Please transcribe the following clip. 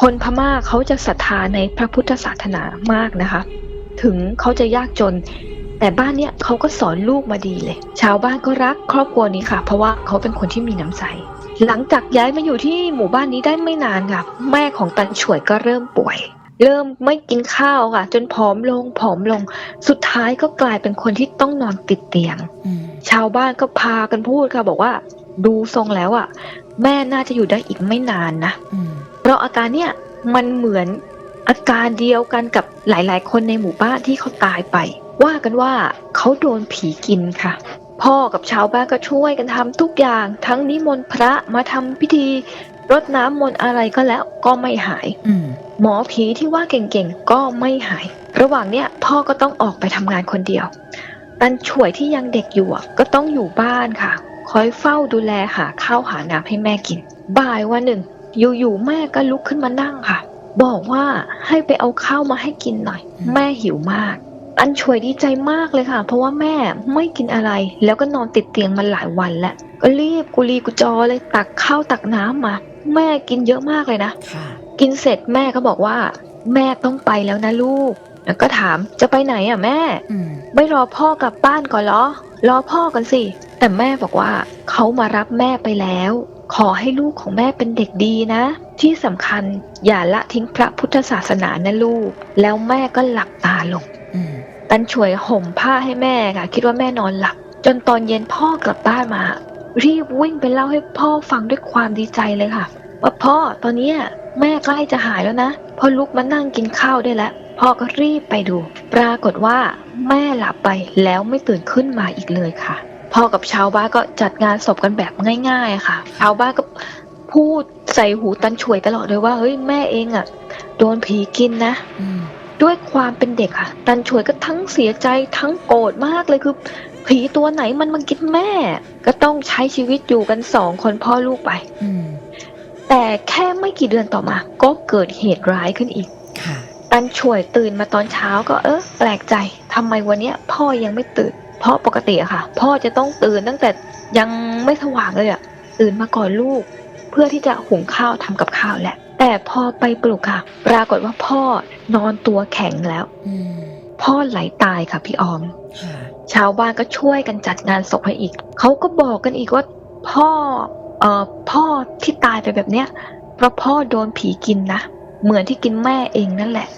คนพม่าเขาจะศรัทธาในพระพุทธศาสนามากนะคะ ถึงเขาจะยากจน แต่บ้านเนี้ยเขาก็สอนลูกมาดีเลย ชาวบ้านก็รักครอบครัวนี้ค่ะ เพราะว่าเขาเป็นคนที่มีน้ำใจ หลังจากย้ายมาอยู่ที่หมู่บ้านนี้ได้ไม่นานค่ะ แม่ของตันฉวยก็เริ่มป่วย เริ่มไม่กินข้าวค่ะ จนผอมลงผอมลง สุดท้ายก็กลายเป็นคนที่ต้องนอนติดเตียงอืมชาวบ้านก็พากันพูดค่ะ บอกว่า ดูทรงแล้วอะ แม่น่าจะอยู่ได้อีกไม่นานนะอืม เพราะอาการเนี่ยมันเหมือนอาการเดียวกันกับหลายๆ คนในหมู่บ้านที่เขาตายไป ว่ากันว่าเขาโดนผีกินค่ะ พ่อกับชาวบ้านก็ช่วยกันทำทุกอย่าง ทั้งนิมนต์พระมาทำพิธีรดน้ำมนต์อะไรก็แล้วก็ไม่หายอืมหมอผีที่ว่าเก่งๆก็ไม่หาย ระหว่างเนี้ยพ่อก็ต้องออกไปทำงานคนเดียวตันช่วยที่ยังเด็กอยู่อะก็ต้องอยู่บ้านค่ะ คอยเฝ้าดูแลหาข้าวหาน้ำให้แม่กิน บ่ายวันหนึ่ง อยู่ๆแม่ก็ลุกขึ้นมานั่งค่ะ บอกว่าให้ไปเอาข้าวมาให้กินหน่อย แม่หิวมากตันช่วยดีใจมากเลยค่ะ เพราะว่าแม่ไม่กินอะไร แล้วก็นอนติดเตียงมาหลายวันแล้วก็รีบกุลีกุจอเลยตักข้าวตักน้ำมา แม่กินเยอะมากเลยนะค่ะกินเสร็จแม่ก็บอกว่า แม่ต้องไปแล้วนะลูกแล้วก็ถามจะไปไหนอะแม่อืมไม่รอพ่อกลับบ้านก่อนเหรอรอพ่อกันสิแต่แม่บอกว่าเขามารับแม่ไปแล้ว ขอให้ลูกของแม่เป็นเด็กดีนะ ที่สำคัญอย่าละทิ้งพระพุทธศาสนานะลูก แล้วแม่ก็หลับตาลงอืมตันช่วยห่มผ้าให้แม่ค่ะ คิดว่าแม่นอนหลับ จนตอนเย็นพ่อกลับบ้านมา รีบวิ่งไปเล่าให้พ่อฟังด้วยความดีใจเลยค่ะ ว่าพ่อตอนเนี้ยแม่ใกล้จะหายแล้วนะพอลุกมานั่งกินข้าวได้แล้วพ่อก็รีบไปดู ปรากฏว่าแม่หลับไปแล้วไม่ตื่นขึ้นมาอีกเลยค่ะ พ่อกับชาวบ้านก็จัดงานศพกันแบบง่าย ๆ ค่ะ ชาวบ้านก็พูดใส่หูตันช่วยตลอดเลยว่าเฮ้ยแม่เองอะโดนผีกินนะอืมด้วยความเป็นเด็กค่ะ ตันช่วยก็ทั้งเสียใจทั้งโกรธมากเลยคือ ผีตัวไหนมันมากินแม่ ก็ต้องใช้ชีวิตอยู่กันสองคนพ่อลูกไปอืมแต่แค่ไม่กี่เดือนต่อมา ก็เกิดเหตุร้ายขึ้นอีกค่ะตันช่วยตื่นมาตอนเช้าก็เออแปลกใจทำไมวันเนี้ยพ่อยังไม่ตื่น เพราะปกติอะค่ะ พ่อจะต้องตื่นตั้งแต่ยังไม่สว่างเลยอะตื่นมาก่อนลูก เพื่อที่จะหุงข้าวทำกับข้าวแหละ แต่พอไปปลุกค่ะ ปรากฏว่าพ่อนอนตัวแข็งแล้วอืมพ่อไหลตายค่ะพี่ออมค่ะชาวบ้านก็ช่วยกันจัดงานศพให้อีกเขาก็บอกกันอีกว่าพ่อเอ่อพ่อที่ตายไปแบบเนี้ยเพราะพ่อโดนผีกินนะเหมือนที่กินแม่เองนั่นแหละ